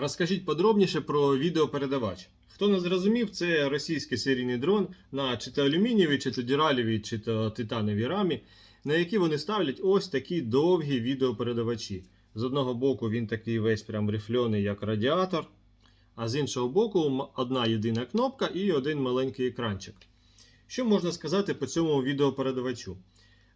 Розкажіть подробніше про відеопередавач. Хто не зрозумів, це російський серійний дрон на чи то алюмінієвій, чи то дюралєвій, чи то титановій рамі, на які вони ставлять ось такі довгі відеопередавачі. З одного боку він такий весь прям рифльоний, як радіатор, а з іншого боку одна єдина кнопка і один маленький екранчик. Що можна сказати по цьому відеопередавачу?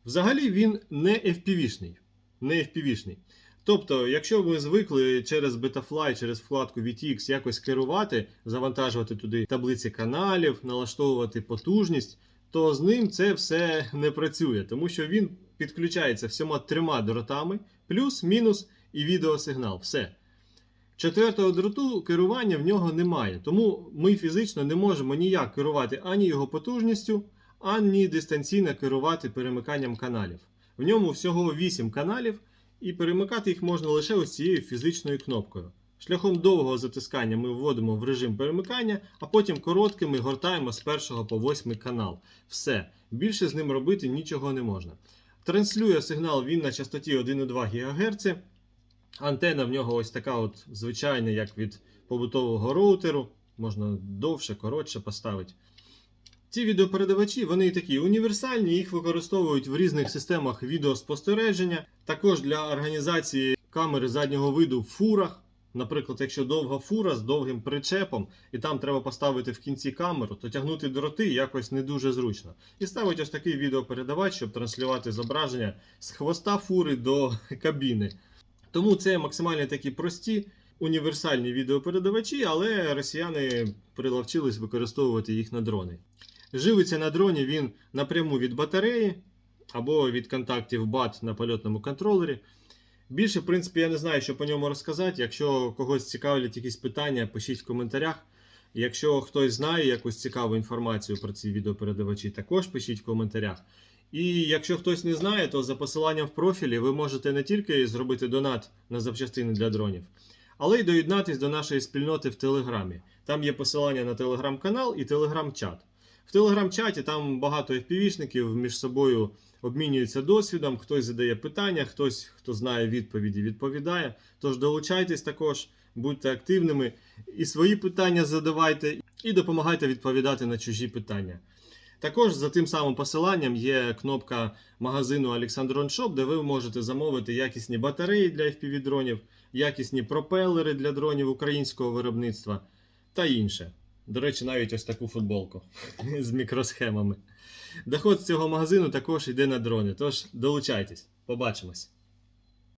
Взагалі він не FPV-шний. Не FPV-шний. Тобто, якщо ви звикли через Betafly, через вкладку VTX якось керувати, завантажувати туди таблиці каналів, налаштовувати потужність, то з ним це все не працює, тому що він підключається всіма трьома дротами, плюс, мінус і відеосигнал. Все. Четвертого дроту керування в нього немає, тому ми фізично не можемо ніяк керувати ані його потужністю, ані дистанційно керувати перемиканням каналів. В ньому всього 8 каналів, і перемикати їх можна лише ось цією фізичною кнопкою. Шляхом довгого затискання ми вводимо в режим перемикання, а потім короткими гортаємо з 1 по 8 канал. Все. Більше з ним робити нічого не можна. Транслює сигнал він на частоті 1,2 ГГц. Антена в нього ось така от звичайна, як від побутового роутеру. Можна довше, коротше поставити. Ці відеопередавачі вони такі універсальні, їх використовують в різних системах відеоспостереження, також для організації камери заднього виду в фурах. Наприклад, якщо довга фура з довгим причепом, і там треба поставити в кінці камеру, то тягнути дроти якось не дуже зручно. І ставить ось такий відеопередавач, щоб транслювати зображення з хвоста фури до кабіни. Тому це максимально такі прості універсальні відеопередавачі, але росіяни приловчились використовувати їх на дрони. Живиться на дроні він напряму від батареї або від контактів BAT на польотному контролері. Більше, в принципі, я не знаю, що по ньому розказати. Якщо когось цікавлять якісь питання, пишіть в коментарях. Якщо хтось знає якусь цікаву інформацію про ці відеопередавачі, також пишіть в коментарях. І якщо хтось не знає, то за посиланням в профілі ви можете не тільки зробити донат на запчастини для дронів, але й доєднатись до нашої спільноти в Телеграмі. Там є посилання на телеграм-канал і телеграм-чат. В телеграм-чаті там багато FPV-шників між собою обмінюються досвідом, хтось задає питання, хтось, хто знає відповіді, відповідає. Тож долучайтесь також, будьте активними і свої питання задавайте, і допомагайте відповідати на чужі питання. Також за тим самим посиланням є кнопка магазину Alexandron Shop, де ви можете замовити якісні батареї для FPV-дронів, якісні пропелери для дронів українського виробництва та інше. До речі, навіть ось таку футболку з мікросхемами. Доход з цього магазину також йде на дрони, тож долучайтесь. Побачимось!